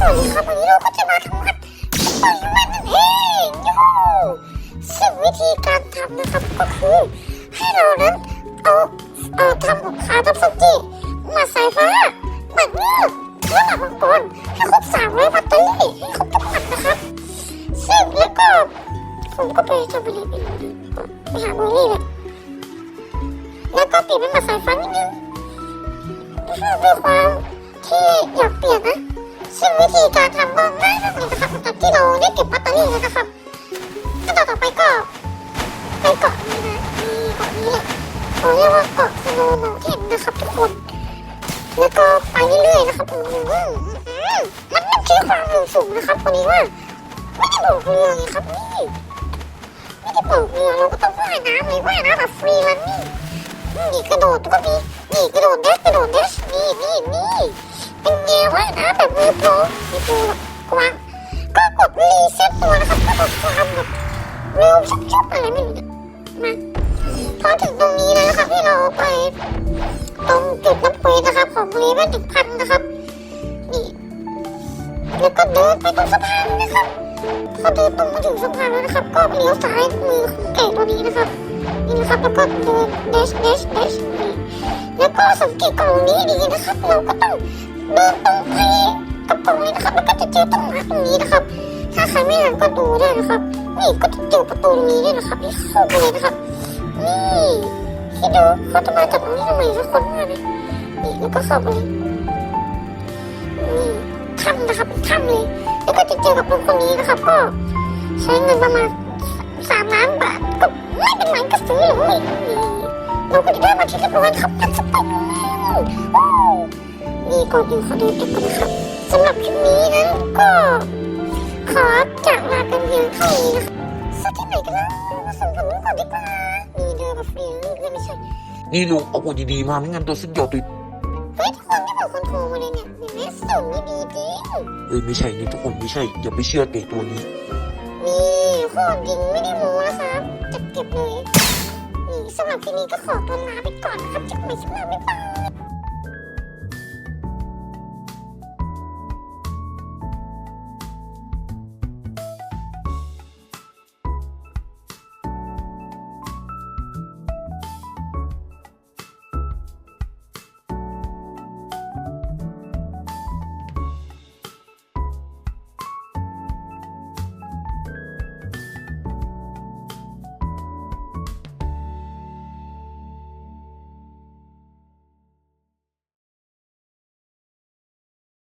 สวัสดีครับวันนี้เราก็จะมาทำผัดปล่อยมันนั่นเองยูหูซึ่งวิธีการทำนะครับก็คือให้เรานั้นเอาเอาทำกับข้าวทำสุกี้มาใส่ฟ้าหมักเนื้อและหมักมังกรให้ครบสามร้อยแบตเตอรี่ให้ครบทุกผัดนะครับซึ่งแล้วก็ผมก็ไปจะไปเรียนไปหาโมลี่เลยแล้วก็ปลี่ยนเป็นมาใส่ฟ้านิดนึงด้วยความที่อยากเปลี่ยนนะ ซึ่งวิธีการทำก็ง่ายมากเลยนะครับจากที่เราได้เก็บแบตเตอรี่นะครับขั้นตอนต่อไปก็ไปเกาะนี้นะนี่เกาะนี้แหละเขาเรียกว่าเกาะสโนว์เมลเทนนะครับทุกคน แล้วก็ไปเรื่อยๆนะครับอืมมันต้องใช้ความเร็วสูงนะครับวันนี้ว่าไม่ได้บอกเรือไงครับนี่ไม่ได้บอกเรือเราก็ต้องว่ายน้ำเลยว่ายน้ำแบบฟรีแลนซ์นี่นี่กระโดดก็มีนี่กระโดดเดชกระโดดเดชนี่นี่นี่เป็นแนวว่ายน้ำแบบมือโปรมือโปรแบบกว้างก็กดรีเซ็ตตัวนะครับก็กดความแบบเร็วชุบๆอะไรไม่รู้นี่ยมาพอถึงตรงนี้แล้วนะครับที่เราไปตรงจุดน้ำเควสนะครับ ของเลเวลถึงพันนะครับนี่แล้วก็เดินไปตรงสะพานนะครับพอเดินตรงมาถึงสะพานแล้วนะครับ ก็เลี้ยวซ้ายมือของแก่ตัวนี้นะครับนี่นะครับแล้วก็เดินเดชเดชเดชนี่แล้วก็สังเกตกล่องนี้ดีนะครับ เราก็ต้อง ดินตรงไปกับกล่องนี้นะครับแล้วก็จะเจอต้นไม้ตรงนี้นะครับ ถ้าใครไม่อ่านก็ดูได้นะครับ นี่ก็จะเจอประตูตรงนี้ด้วยนะครับนี่เข้าไปเลยนะครับ นี่คิดดูเขาจะมาจากตรงนี้ทำไมสักคนมาเนี่ยนี่แล้วก็เข้าไปเลยนี่ถ้ำนะครับถ้ำเลยแล้วก็จะเจอกับคนคนนี้นะครับ ก็ใช้เงินประมาณสามล้านบาทก็ไม่เป็นไรก็ซื้อเลยนี่เราก็จะได้มาที่เรียบร้อยครับทั้งสเต็ปเลยโอ้ ก่อนอื่นขอดูเอ็กก่อนนะครับสำหรับคลิปนี้นั้นก็ ขอจากลากันเพียงเท่านี้นะครับสักที่ไหนกันแล้วมาส่งผมก่อนดีกว่ามีเดินแบบฟรีเลยไม่ใช่นี่ลุงเอาอุดดีๆมาไม่งั้นตัวสิ้นยอดติดเฮ้ยทุกคนไม่บอกคนโทรมาเลยเนี่ยเห็นไหมส่งดีๆจริงเอ้ยไม่ใช่นี่ทุกคนไม่ใช่อย่าไปเชื่อเตะตัวนี้นี่โคตรจริงไม่ได้โม้นะครับจับเก็บเลยนี่สำหรับคลิปนี้ก็ขอตัวลาไปก่อนนะครับเจอกันใหม่คลิปหน้าบ๊ายบาย